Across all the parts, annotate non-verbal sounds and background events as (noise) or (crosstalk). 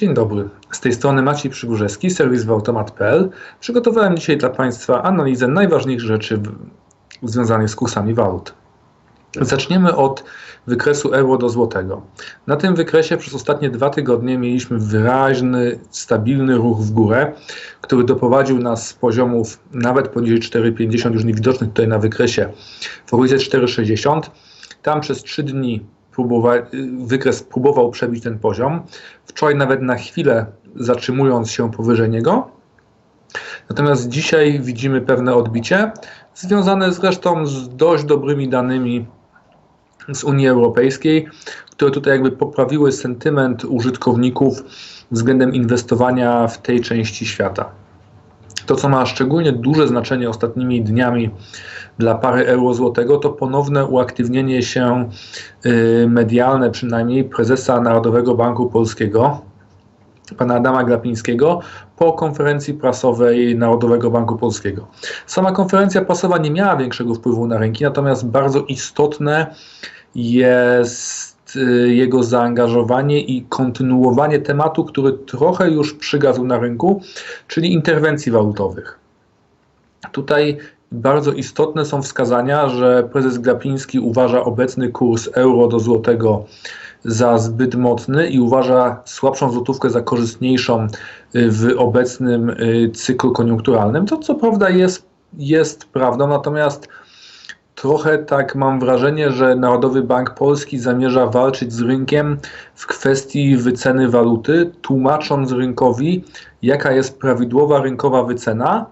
Dzień dobry, z tej strony Maciej Przygórzewski, serwis wautomat.pl. Przygotowałem dzisiaj dla Państwa analizę najważniejszych rzeczy związanych z kursami walut. Zaczniemy od wykresu euro do złotego. Na tym wykresie przez ostatnie dwa tygodnie mieliśmy wyraźny, stabilny ruch w górę, który doprowadził nas z poziomów nawet poniżej 4,50, już niewidocznych tutaj na wykresie, w okolice 4,60. Tam przez trzy dni próbowa, wykres próbował przebić ten poziom. Wczoraj nawet na chwilę zatrzymując się powyżej niego. Natomiast dzisiaj widzimy pewne odbicie, związane zresztą z dość dobrymi danymi z Unii Europejskiej, które tutaj jakby poprawiły sentyment użytkowników względem inwestowania w tej części świata. To, co ma szczególnie duże znaczenie ostatnimi dniami dla pary euro-złotego, to ponowne uaktywnienie się y, medialne, przynajmniej prezesa Narodowego Banku Polskiego, pana Adama Glapińskiego, po konferencji prasowej Narodowego Banku Polskiego. Sama konferencja prasowa nie miała większego wpływu na rynki, natomiast bardzo istotne jest jego zaangażowanie i kontynuowanie tematu, który trochę już przygasł na rynku, czyli interwencji walutowych. Tutaj bardzo istotne są wskazania, że prezes Glapiński uważa obecny kurs euro do złotego za zbyt mocny i uważa słabszą złotówkę za korzystniejszą y, w obecnym y, cyklu koniunkturalnym. To co prawda jest, jest prawdą, natomiast trochę tak mam wrażenie, że Narodowy Bank Polski zamierza walczyć z rynkiem w kwestii wyceny waluty, tłumacząc rynkowi, jaka jest prawidłowa rynkowa wycena,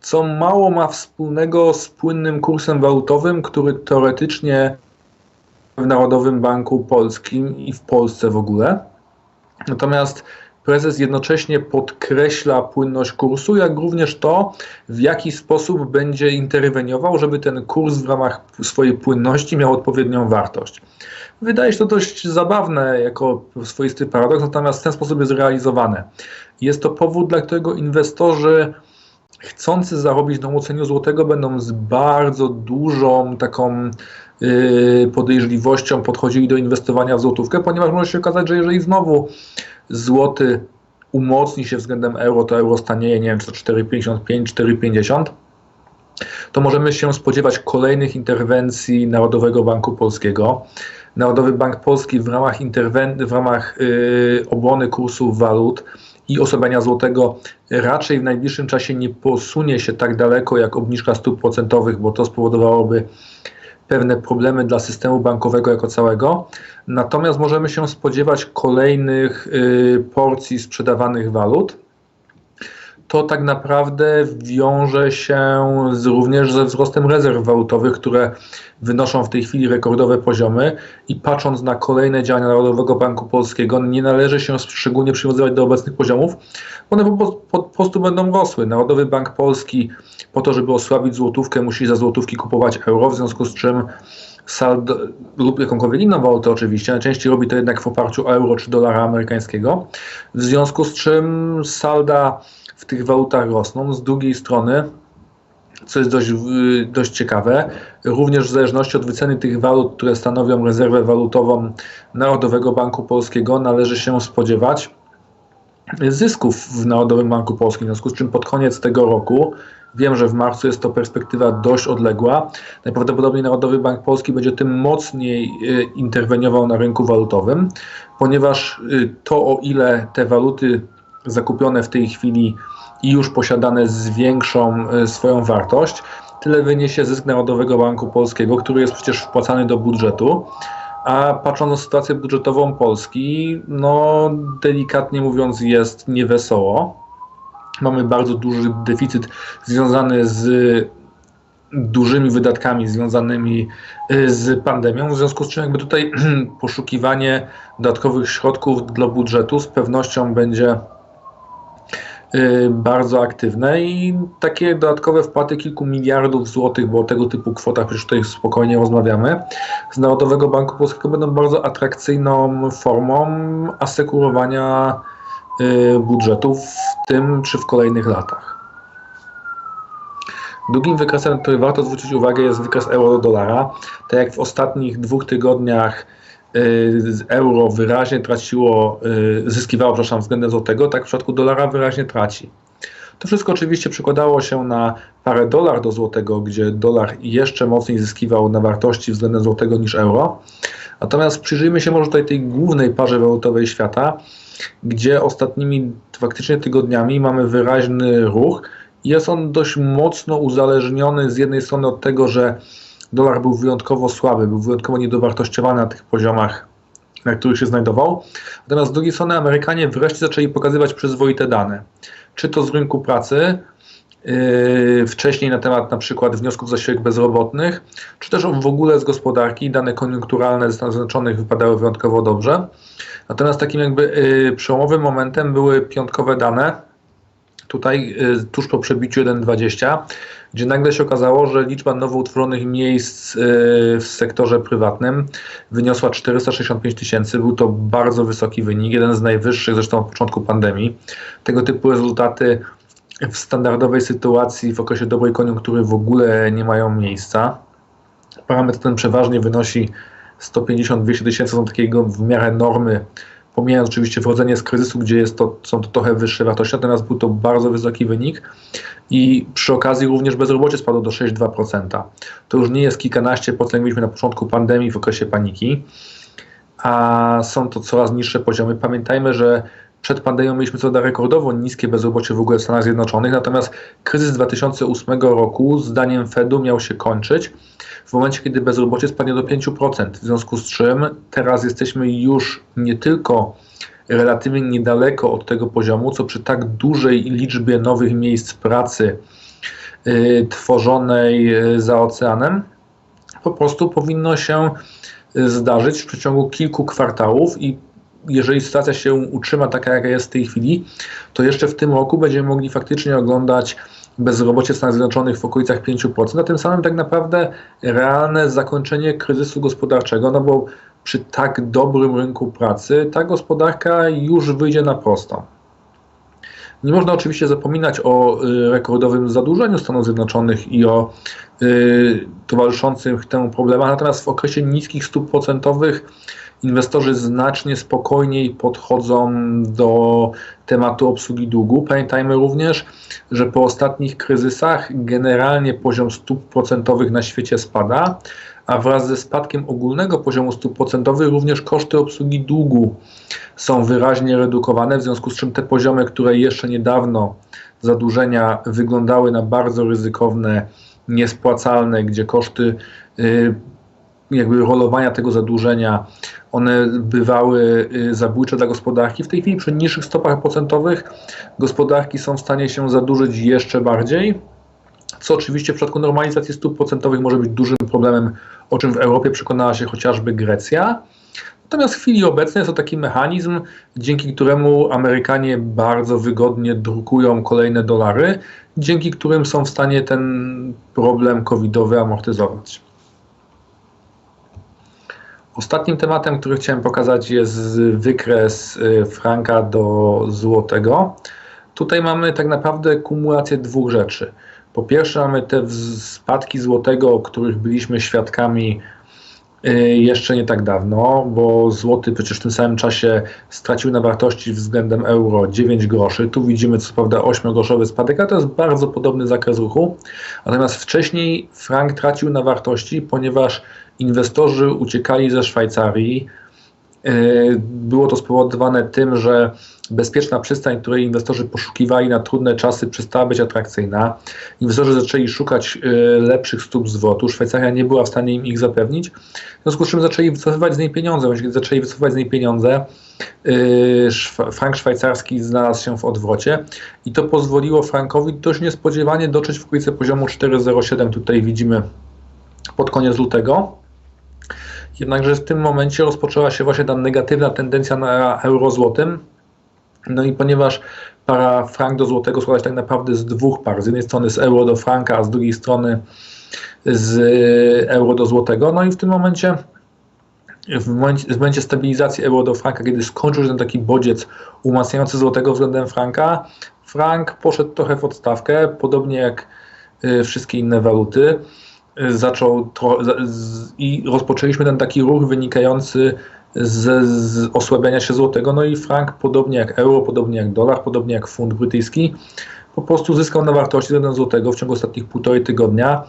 co mało ma wspólnego z płynnym kursem walutowym, który teoretycznie w Narodowym Banku Polskim i w Polsce w ogóle. Natomiast prezes jednocześnie podkreśla płynność kursu, jak również to, w jaki sposób będzie interweniował, żeby ten kurs w ramach swojej płynności miał odpowiednią wartość. Wydaje się to dość zabawne jako swoisty paradoks, natomiast w ten sposób jest realizowane. Jest to powód, dla którego inwestorzy chcący zarobić na umocnieniu złotego będą z bardzo dużą taką yy, podejrzliwością podchodzili do inwestowania w złotówkę, ponieważ może się okazać, że jeżeli znowu złoty umocni się względem euro, to euro stanieje, nie wiem, czy to 4,55, 4,50, to możemy się spodziewać kolejnych interwencji Narodowego Banku Polskiego. Narodowy Bank Polski w ramach, interwen- w ramach yy, kursów walut i osłabiania złotego raczej w najbliższym czasie nie posunie się tak daleko jak obniżka stóp procentowych, bo to spowodowałoby pewne problemy dla systemu bankowego jako całego. Natomiast możemy się spodziewać kolejnych y, porcji sprzedawanych walut to tak naprawdę wiąże się z, również ze wzrostem rezerw walutowych, które wynoszą w tej chwili rekordowe poziomy i patrząc na kolejne działania Narodowego Banku Polskiego, nie należy się szczególnie przywiązywać do obecnych poziomów, one po, po, po prostu będą rosły. Narodowy Bank Polski po to, żeby osłabić złotówkę, musi za złotówki kupować euro, w związku z czym saldo lub jakąkolwiek inną walutę oczywiście, najczęściej robi to jednak w oparciu o euro czy dolara amerykańskiego, w związku z czym salda w tych walutach rosną. Z drugiej strony, co jest dość, dość ciekawe, również w zależności od wyceny tych walut, które stanowią rezerwę walutową Narodowego Banku Polskiego, należy się spodziewać zysków w Narodowym Banku Polskim, w związku z czym pod koniec tego roku, wiem, że w marcu jest to perspektywa dość odległa, najprawdopodobniej Narodowy Bank Polski będzie tym mocniej e, interweniował na rynku walutowym, ponieważ e, to o ile te waluty zakupione w tej chwili i już posiadane zwiększą e, swoją wartość, tyle wyniesie zysk Narodowego Banku Polskiego, który jest przecież wpłacany do budżetu. A patrząc na sytuację budżetową Polski, no delikatnie mówiąc, jest niewesoło. Mamy bardzo duży deficyt związany z dużymi wydatkami związanymi e, z pandemią, w związku z czym jakby tutaj (clears throat) poszukiwanie dodatkowych środków dla budżetu z pewnością będzie bardzo aktywne i takie dodatkowe wpłaty kilku miliardów złotych, bo o tego typu kwotach przecież tutaj spokojnie rozmawiamy, z Narodowego Banku Polskiego będą bardzo atrakcyjną formą asekurowania y, budżetów w tym czy w kolejnych latach. Drugim wykresem, na który warto zwrócić uwagę jest wykres euro do dolara. Tak jak w ostatnich dwóch tygodniach euro wyraźnie traciło, zyskiwało, przepraszam, względem złotego, tak w przypadku dolara wyraźnie traci. To wszystko oczywiście przekładało się na parę dolar do złotego, gdzie dolar jeszcze mocniej zyskiwał na wartości względem złotego niż euro. Natomiast przyjrzyjmy się może tutaj tej głównej parze walutowej świata, gdzie ostatnimi faktycznie tygodniami mamy wyraźny ruch. Jest on dość mocno uzależniony z jednej strony od tego, że dolar był wyjątkowo słaby, był wyjątkowo niedowartościowany na tych poziomach, na których się znajdował. Natomiast z drugiej strony Amerykanie wreszcie zaczęli pokazywać przyzwoite dane. Czy to z rynku pracy, Yy, wcześniej na temat na przykład wniosków zasiłek bezrobotnych, czy też w ogóle z gospodarki. Dane koniunkturalne ze Stanów Zjednoczonych wypadały wyjątkowo dobrze. Natomiast takim jakby yy, przełomowym momentem były piątkowe dane, tutaj yy, tuż po przebiciu 1,20, gdzie nagle się okazało, że liczba nowo utworzonych miejsc w sektorze prywatnym wyniosła 465 tysięcy. Był to bardzo wysoki wynik, jeden z najwyższych zresztą od początku pandemii. Tego typu rezultaty w standardowej sytuacji, w okresie dobrej koniunktury w ogóle nie mają miejsca. Parametr ten przeważnie wynosi 150-200 tysięcy, są takiego w miarę normy, pomijając oczywiście wchodzenie z kryzysu, gdzie jest to, są to trochę wyższe wartości, natomiast był to bardzo wysoki wynik i przy okazji również bezrobocie spadło do 6,2%. To już nie jest kilkanaście, co mieliśmy na początku pandemii w okresie paniki, a są to coraz niższe poziomy. Pamiętajmy, że przed pandemią mieliśmy co do rekordowo niskie bezrobocie w ogóle w Stanach Zjednoczonych, natomiast kryzys 2008 roku zdaniem Fedu miał się kończyć w momencie, kiedy bezrobocie spadnie do 5%. W związku z czym teraz jesteśmy już nie tylko relatywnie niedaleko od tego poziomu, co przy tak dużej liczbie nowych miejsc pracy yy, tworzonej yy, za oceanem, po prostu powinno się y, zdarzyć w przeciągu kilku kwartałów i jeżeli sytuacja się utrzyma taka, jaka jest w tej chwili, to jeszcze w tym roku będziemy mogli faktycznie oglądać bezrobocie w Stanach Zjednoczonych w okolicach 5%, a tym samym tak naprawdę realne zakończenie kryzysu gospodarczego, no bo przy tak dobrym rynku pracy ta gospodarka już wyjdzie na prostą. Nie można oczywiście zapominać o y, rekordowym zadłużeniu Stanów Zjednoczonych i o y, towarzyszących temu problemach, natomiast w okresie niskich stóp procentowych inwestorzy znacznie spokojniej podchodzą do tematu obsługi długu. Pamiętajmy również, że po ostatnich kryzysach generalnie poziom stóp procentowych na świecie spada, a wraz ze spadkiem ogólnego poziomu stóp procentowych również koszty obsługi długu są wyraźnie redukowane, w związku z czym te poziomy, które jeszcze niedawno zadłużenia wyglądały na bardzo ryzykowne, niespłacalne, gdzie koszty y, jakby rolowania tego zadłużenia, one bywały y, zabójcze dla gospodarki. W tej chwili przy niższych stopach procentowych gospodarki są w stanie się zadłużyć jeszcze bardziej, co oczywiście w przypadku normalizacji stóp procentowych może być dużym problemem, o czym w Europie przekonała się chociażby Grecja. Natomiast w chwili obecnej jest to taki mechanizm, dzięki któremu Amerykanie bardzo wygodnie drukują kolejne dolary, dzięki którym są w stanie ten problem covidowy amortyzować. Ostatnim tematem, który chciałem pokazać jest wykres y, franka do złotego. Tutaj mamy tak naprawdę kumulację dwóch rzeczy. Po pierwsze mamy te spadki złotego, których byliśmy świadkami y, jeszcze nie tak dawno, bo złoty przecież w tym samym czasie stracił na wartości względem euro 9 groszy. Tu widzimy co prawda 8-groszowy spadek, ale to jest bardzo podobny zakres ruchu. Natomiast wcześniej frank tracił na wartości, ponieważ inwestorzy uciekali ze Szwajcarii. E, było to spowodowane tym, że bezpieczna przystań, której inwestorzy poszukiwali na trudne czasy, przestała być atrakcyjna. Inwestorzy zaczęli szukać e, lepszych stóp zwrotu. Szwajcaria nie była w stanie im ich zapewnić. W związku z czym zaczęli wycofywać z niej pieniądze. Kiedy zaczęli wycofywać z niej pieniądze, e, frank szwajcarski znalazł się w odwrocie i to pozwoliło frankowi dość niespodziewanie dotrzeć w okolice poziomu 4,07. Tutaj widzimy pod koniec lutego. Jednakże w tym momencie rozpoczęła się właśnie ta negatywna tendencja na euro złotym. No i ponieważ para frank do złotego składa się tak naprawdę z dwóch par, z jednej strony z euro do franka, a z drugiej strony z euro do złotego, no i w tym momencie w momencie, w momencie stabilizacji euro do franka, kiedy skończył się ten taki bodziec umacniający złotego względem franka, frank poszedł trochę w odstawkę, podobnie jak y, wszystkie inne waluty zaczął to, i rozpoczęliśmy ten taki ruch wynikający z, z osłabiania się złotego. No i frank, podobnie jak euro, podobnie jak dolar, podobnie jak funt brytyjski, po prostu zyskał na wartości względem złotego w ciągu ostatnich półtorej tygodnia,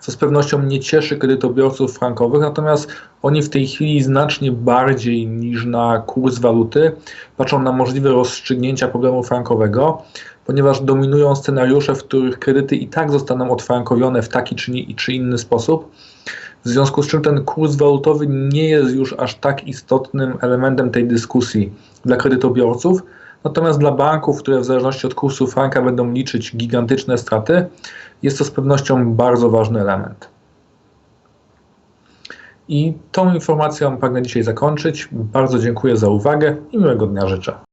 co z pewnością nie cieszy kredytobiorców frankowych, natomiast oni w tej chwili znacznie bardziej niż na kurs waluty patrzą na możliwe rozstrzygnięcia problemu frankowego, ponieważ dominują scenariusze, w których kredyty i tak zostaną odfrankowione w taki czy, nie, czy inny sposób. W związku z czym ten kurs walutowy nie jest już aż tak istotnym elementem tej dyskusji dla kredytobiorców. Natomiast dla banków, które w zależności od kursu franka będą liczyć gigantyczne straty, jest to z pewnością bardzo ważny element. I tą informacją pragnę dzisiaj zakończyć. Bardzo dziękuję za uwagę i miłego dnia życzę.